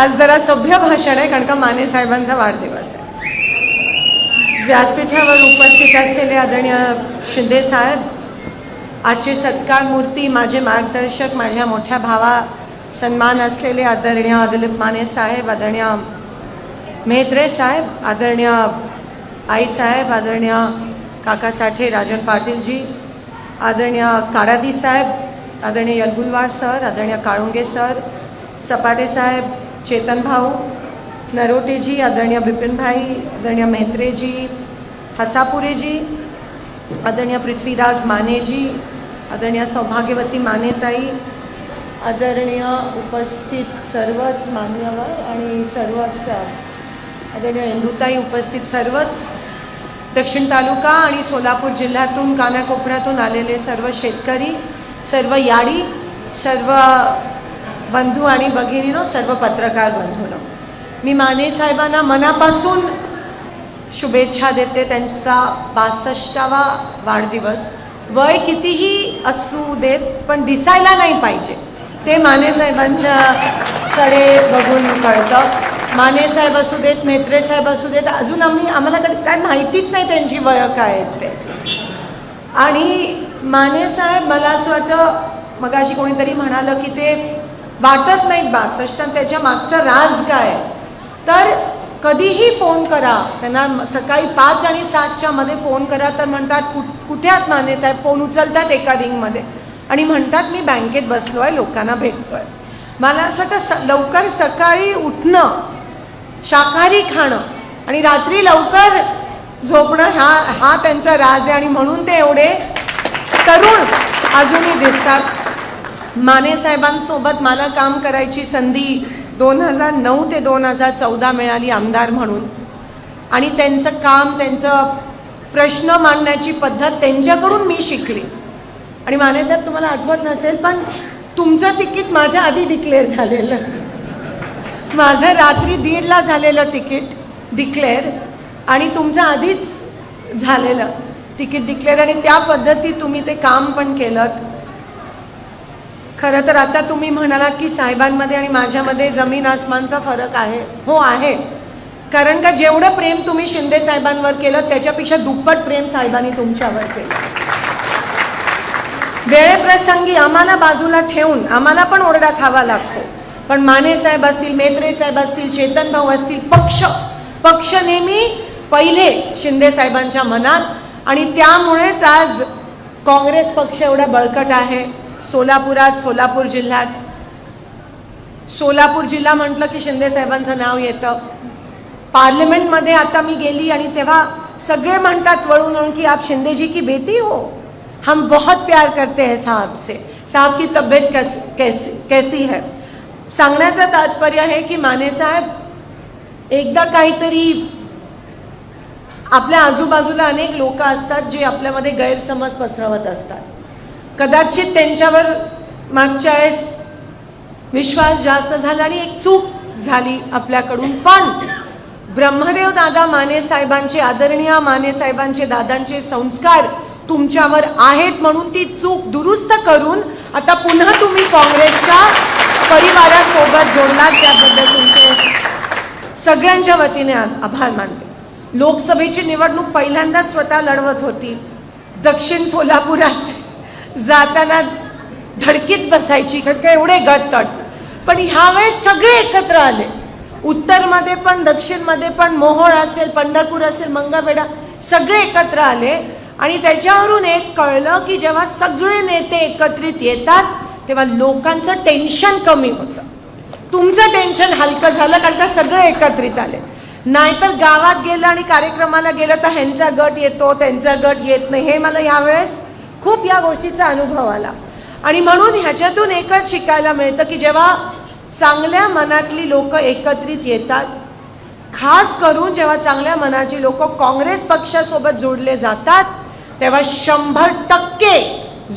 आज जरा सभ्य भाषण आहे कारण का माने साहेबांचा वाढदिवस आहे. व्यासपीठावर उपस्थित असलेले आदरणीय शिंदे साहेब आजची सत्कार मूर्ती माझे मार्गदर्शक माझ्या मोठ्या भावा सन्मान असलेले आदरणीय दिलीप माने साहेब आदरणीय मेहत्रे साहेब आदरणीय आई साहेब आदरणीय काका साठे राजन पाटीलजी आदरणीय काडादी साहेब आदरणीय यलगुलवार सर आदरणीय काळुंगे सर सपाटे साहेब चेतन भाऊ नरोटेजी आदरणीय बिपिनभाई आदरणीय मेहत्रेजी हसापुरेजी आदरणीय पृथ्वीराज मानेजी आदरणीय सौभाग्यवती मानेताई आदरणीय उपस्थित सर्वच मान्यवर आणि सर्वच आदरणीय इंदुताई उपस्थित सर्वच दक्षिण तालुका आणि सोलापूर जिल्ह्यातून कानाकोपऱ्यातून आलेले सर्व शेतकरी सर्व याडी सर्व बंधू आणि भगिनीनो सर्व पत्रकार बंधूनो. मी माने साहेबांना मनापासून शुभेच्छा देते त्यांचा बासष्टावा वाढदिवस. वय कितीही असू देत पण दिसायला नाही पाहिजे. ते माने साहेबांच्याकडे बघून कळतं. माने साहेब असू देत मेत्रे साहेब असू देत अजून आम्ही आम्हाला कधी काय माहितीच नाही त्यांची वय काय आहेत ते. आणि माने साहेब मला असं वाटतं मगाशी कोणीतरी म्हणालं की ते वाटत नाहीत बासष्ट आणि त्याच्या मागचा राज काय? आहे. तर कधीही फोन करा. त्यांना सकाळी पाच आणि सातच्या मध्ये फोन करा. तर म्हणतात कुठ कुठे आहात माने साहेब? फोन उचलतात एका रिंगमध्ये आणि म्हणतात मी बँकेत बसलो आहे लोकांना भेटतोय. मला असं वाटतं स लवकर सकाळी उठणं शाकाहारी खाणं आणि रात्री लवकर झोपणं हा हा त्यांचा राज आहे. आणि म्हणून ते एवढे तरुण अजूनही दिसतात. माने साहेबांसोबत मला काम करायची संधी दोन हजार नऊ ते दोन हजार चौदा मिळाली आमदार म्हणून. आणि त्यांचं काम त्यांचं प्रश्न मांडण्याची पद्धत त्यांच्याकडून मी शिकली. आणि माने साहेब तुम्हाला आठवत नसेल पण तुमचं तिकीट माझ्या आधी डिक्लेअर झालेलं. माझं रात्री दीडला झालेलं तिकीट डिक्लेअर आणि तुमचं आधीच झालेलं तिकीट डिक्लेअर आणि त्या पद्धतीत तुम्ही ते काम पण केलं खरं तर आता तुम्ही म्हणालात की साहेबांमध्ये आणि माझ्यामध्ये जमीन आसमानचा फरक आहे. हो आहे. कारण का जेवढं प्रेम तुम्ही शिंदे साहेबांवर केलं त्याच्यापेक्षा दुप्पट प्रेम साहेबांनी तुमच्यावर केलं. वेळेप्रसंगी आम्हाला बाजूला ठेवून आम्हाला पण ओरडा खावा लागतो. पण माने साहेब असतील मेत्रे साहेब असतील चेतन भाऊ असतील पक्ष पक्ष नेहमी पहिले शिंदे साहेबांच्या मनात आणि त्यामुळेच आज काँग्रेस पक्ष एवढा बळकट आहे. सोलापुरात सोलापूर जिल्ह्यात. सोलापूर जिल्हा म्हटलं की शिंदे साहेबांचं नाव येतं. पार्लमेंटमध्ये आता मी गेली आणि तेव्हा सगळे म्हणतात वळून वळून की आप शिंदे जी की बेटी हो. हम बहुत प्यार करते हैं साहब से. साहब की तब्येत कैस, कैसी कैसी है? सांगण्याचं तात्पर्य आहे की माने साहेब एकदा काहीतरी आपल्या आजूबाजूला अनेक लोक असतात जे आपल्यामध्ये गैरसमज पसरवत असतात. कदाचित त्यांच्यावर मागच्या वेळेस विश्वास जास्त झाला आणि एक चूक झाली आपल्याकडून. पण ब्रह्मदेव दादा माने साहेबांचे आदरणीय माने साहेबांचे दादांचे संस्कार तुमच्यावर आहेत म्हणून ती चूक दुरुस्त करून आता पुन्हा तुम्ही काँग्रेसच्या परिवारासोबत जोडलात त्याबद्दल तुमचे सगळ्यांच्या वतीने आभार मानते. लोकसभेची निवडणूक पहिल्यांदाच स्वतः लढवत होती. दक्षिण सोलापुरात जाताना धडकीच बसायची कारण का एवढे गट तट पण ह्यावेळेस सगळे एकत्र आले. उत्तरमध्ये पण दक्षिणमध्ये पण मोहोळ असेल पंढरपूर असेल मंगळवेढा सगळे एकत्र आले. आणि त्याच्यावरून एक कळलं की जेव्हा सगळे नेते एकत्रित येतात तेव्हा लोकांचं टेन्शन कमी होतं. तुमचं टेन्शन हलकं झालं कारण का सगळे एकत्रित आले. नाहीतर गावात गेलं आणि कार्यक्रमाला गेलं तर ह्यांचा गट येतो त्यांचा गट येत नाही. हे मला यावेळेस खूप या गोष्टीचा अनुभव आला. आणि म्हणून ह्याच्यातून एकच शिकायला मिळतं की जेव्हा चांगल्या मनातली लोक एकत्रित येतात खास करून जेव्हा चांगल्या मनाची लोक काँग्रेस पक्षासोबत जोडले जातात तेव्हा शंभर टक्के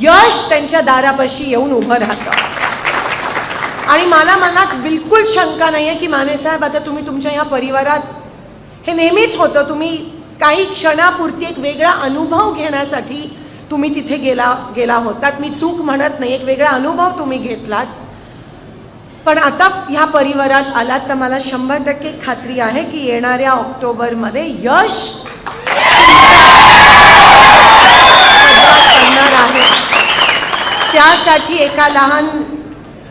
यश त्यांच्या दारापाशी येऊन उभं राहतं. आणि मला मनात बिलकुल शंका नाही आहे की मानेसाहेब आता तुम्ही तुमच्या ह्या परिवारात हे नेहमीच होतं तुम्ही काही क्षणापुरती एक वेगळा अनुभव घेण्यासाठी तुम्ही तिथे गेला गेला होतात. मी चूक म्हणत नाही एक वेगळा अनुभव तुम्ही घेतलात. पण आता ह्या परिवारात आलात तर मला शंभर टक्के खात्री आहे की येणाऱ्या ऑक्टोबरमध्ये यश करणार आहे. त्यासाठी एका लहान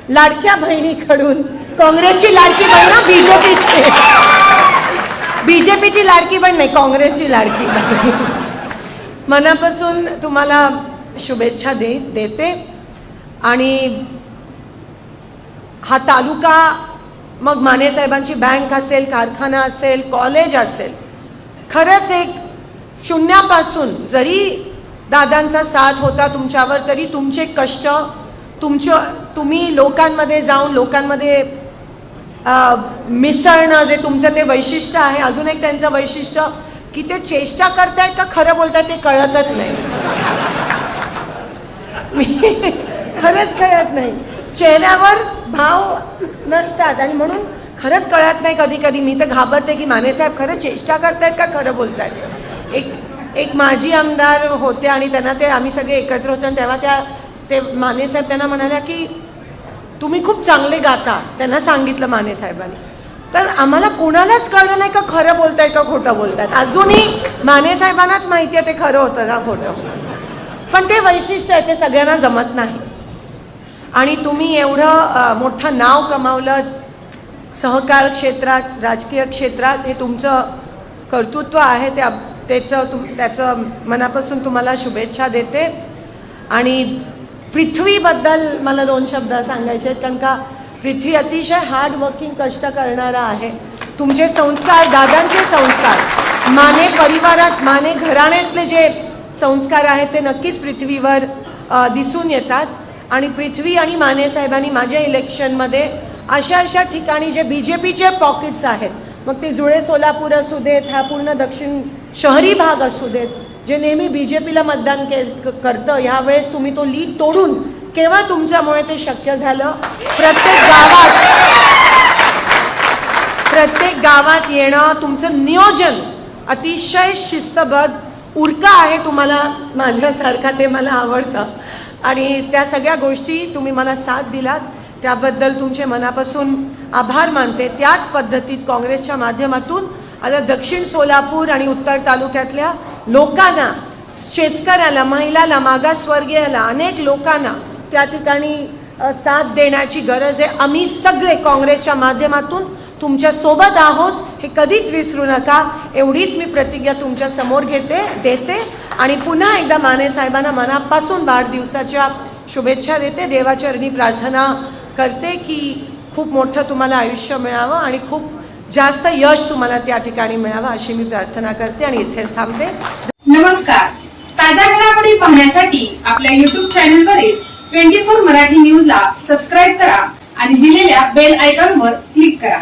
लाडक्या बहिणीकडून काँग्रेसची लाडकी बहीण ना बीजेपीची. बीजेपीची लाडकी बहीण नाही काँग्रेसची लाडकी बहीण. मनापासून तुम्हाला शुभेच्छा दे देते. आणि हा तालुका मग माने साहेबांची बँक असेल कारखाना असेल कॉलेज असेल खरंच एक शून्यापासून जरी दादांचा साथ होता तुमच्यावर तरी तुमचे कष्ट तुमच्या तुम्ही लोकांमध्ये जाऊन लोकांमध्ये मिसळणं जे तुमचं ते वैशिष्ट्य आहे अजून एक त्यांचं वैशिष्ट्य की ते चेष्टा करतायत का खरं बोलतायत ते कळतच नाही. मी खरंच कळत नाही. चेहऱ्यावर भाव नसतात आणि म्हणून खरंच कळत नाही कधी कधी. मी तर घाबरते की मानेसाहेब खरं चेष्टा करतायत का खरं बोलतायत? एक एक माजी आमदार होते आणि त्यांना ते आम्ही सगळे एकत्र होतो आणि तेव्हा त्या ते मानेसाहेब त्यांना म्हणाल्या की तुम्ही खूप चांगले गाता. त्यांना सांगितलं मानेसाहेबांनी तर आम्हाला कोणालाच कळलं नाही का खरं बोलताय का खोटं बोलतायत. अजूनही माने साहेबांनाच माहिती आहे ते खरं होतं का खोटं पण ते वैशिष्ट्य आहे ते सगळ्यांना जमत नाही. आणि तुम्ही एवढं मोठं नाव कमावलं सहकार क्षेत्रात राजकीय क्षेत्रात हे तुमचं कर्तृत्व आहे त्या त्याचं तुम त्याचं मनापासून तुम्हाला शुभेच्छा देते. आणि पृथ्वीबद्दल मला दोन शब्द सांगायचे आहेत कारण का पृथ्वी अतिशय हार्ड वर्किंग कष्ट करणारा आहे. तुमचे संस्कार दादांचे संस्कार माने परिवारात माने घराण्यातले जे संस्कार आहेत ते नक्कीच पृथ्वीवर दिसून येतात. आणि पृथ्वी आणि माने साहेबांनी माझ्या इलेक्शनमध्ये अशा अशा ठिकाणी जे बी जे पीचे पॉकेट्स आहेत मग ते जुळे सोलापूर असू देत हा पूर्ण दक्षिण शहरी भाग असू देत जे नेहमी बी जे पीला मतदान के क- करतं ह्यावेळेस तुम्ही तो लीड तोडून केवळ तुमच्यामुळे ते शक्य झालं? प्रत्येक गावात प्रत्येक गावात येणं तुमचं नियोजन अतिशय शिस्तबद्ध उरका आहे तुम्हाला माझ्यासारखा ते मला आवडतं. आणि त्या सगळ्या गोष्टी तुम्ही मला साथ दिलात. त्याबद्दल तुमचे मनापासून आभार मानते. त्याच पद्धतीत काँग्रेसच्या माध्यमातून आता दक्षिण सोलापूर आणि उत्तर तालुक्यातल्या लोकांना शेतकऱ्याला महिलाला मागासवर्गीयाला अनेक लोकांना त्या ठिकाणी साथ देण्याची गरज आहे. आम्ही सगळे काँग्रेसच्या माध्यमातून तुमच्यासोबत आहोत. हे कधीच विसरू नका. एवढीच मी प्रतिज्ञा तुमच्यासमोर घेते देते. आणि पुन्हा एकदा माने साहेबांना मनापासून वाढदिवसाच्या शुभेच्छा देते. देवाचरणी प्रार्थना करते की खूप मोठं तुम्हाला आयुष्य मिळावं आणि खूप जास्त यश तुम्हाला त्या ठिकाणी मिळावं अशी मी प्रार्थना करते आणि इथेच थांबते. नमस्कार. ताज्या घडामोडी पाहण्यासाठी आपल्या युट्यूब चॅनल वरील ट्वेंटी फोर मराठी न्यूज ला सबस्क्राईब करा आणि दिलेल्या बेल आयकॉन वर क्लिक करा.